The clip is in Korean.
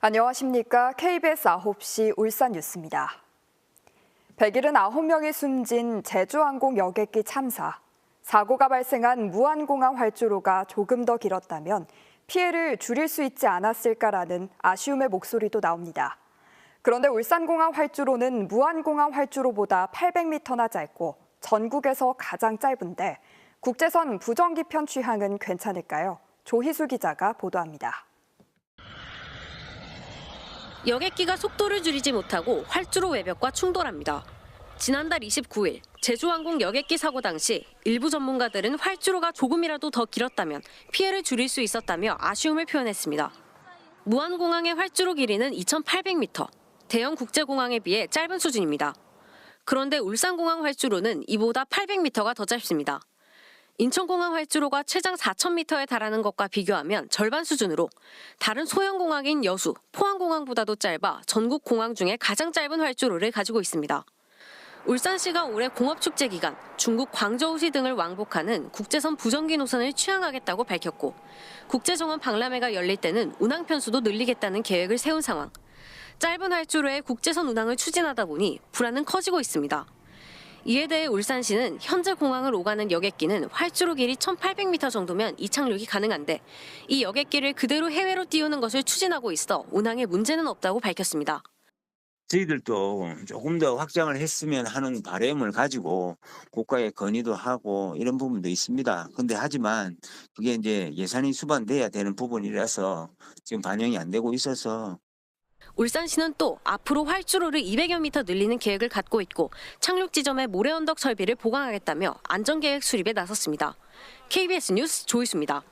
안녕하십니까. KBS 9시 울산 뉴스입니다. 179명이 숨진 제주항공 여객기 참사. 사고가 발생한 무안공항 활주로가 조금 더 길었다면 피해를 줄일 수 있지 않았을까라는 아쉬움의 목소리도 나옵니다. 그런데 울산공항 활주로는 무안공항 활주로보다 800m나 짧고 전국에서 가장 짧은데 국제선 부정기편 취항은 괜찮을까요? 조희수 기자가 보도합니다. 여객기가 속도를 줄이지 못하고 활주로 외벽과 충돌합니다. 지난달 29일 제주항공 여객기 사고 당시 일부 전문가들은 활주로가 조금이라도 더 길었다면 피해를 줄일 수 있었다며 아쉬움을 표현했습니다. 무안공항의 활주로 길이는 2,800m, 대형 국제공항에 비해 짧은 수준입니다. 그런데 울산공항 활주로는 이보다 800m가 더 짧습니다. 인천공항 활주로가 최장 4,000m에 달하는 것과 비교하면 절반 수준으로 다른 소형 공항인 여수, 포항공항보다도 짧아 전국 공항 중에 가장 짧은 활주로를 가지고 있습니다. 울산시가 올해 공업축제 기간 중국 광저우시 등을 왕복하는 국제선 부정기 노선을 취항하겠다고 밝혔고 국제정원 박람회가 열릴 때는 운항 편수도 늘리겠다는 계획을 세운 상황. 짧은 활주로의 국제선 운항을 추진하다 보니 불안은 커지고 있습니다. 이에 대해 울산시는 현재 공항을 오가는 여객기는 활주로 길이 1,800m 정도면 이착륙이 가능한데 이 여객기를 그대로 해외로 띄우는 것을 추진하고 있어 운항에 문제는 없다고 밝혔습니다. 저희들도 조금 더 확장을 했으면 하는 바람을 가지고 국가에 건의도 하고 이런 부분도 있습니다. 근데 하지만 그게 이제 예산이 수반돼야 되는 부분이라서 지금 반영이 안 되고 있어서 울산시는 또 앞으로 활주로를 200여 미터 늘리는 계획을 갖고 있고 착륙 지점에 모래 언덕 설비를 보강하겠다며 안전계획 수립에 나섰습니다. KBS 뉴스 조이수입니다.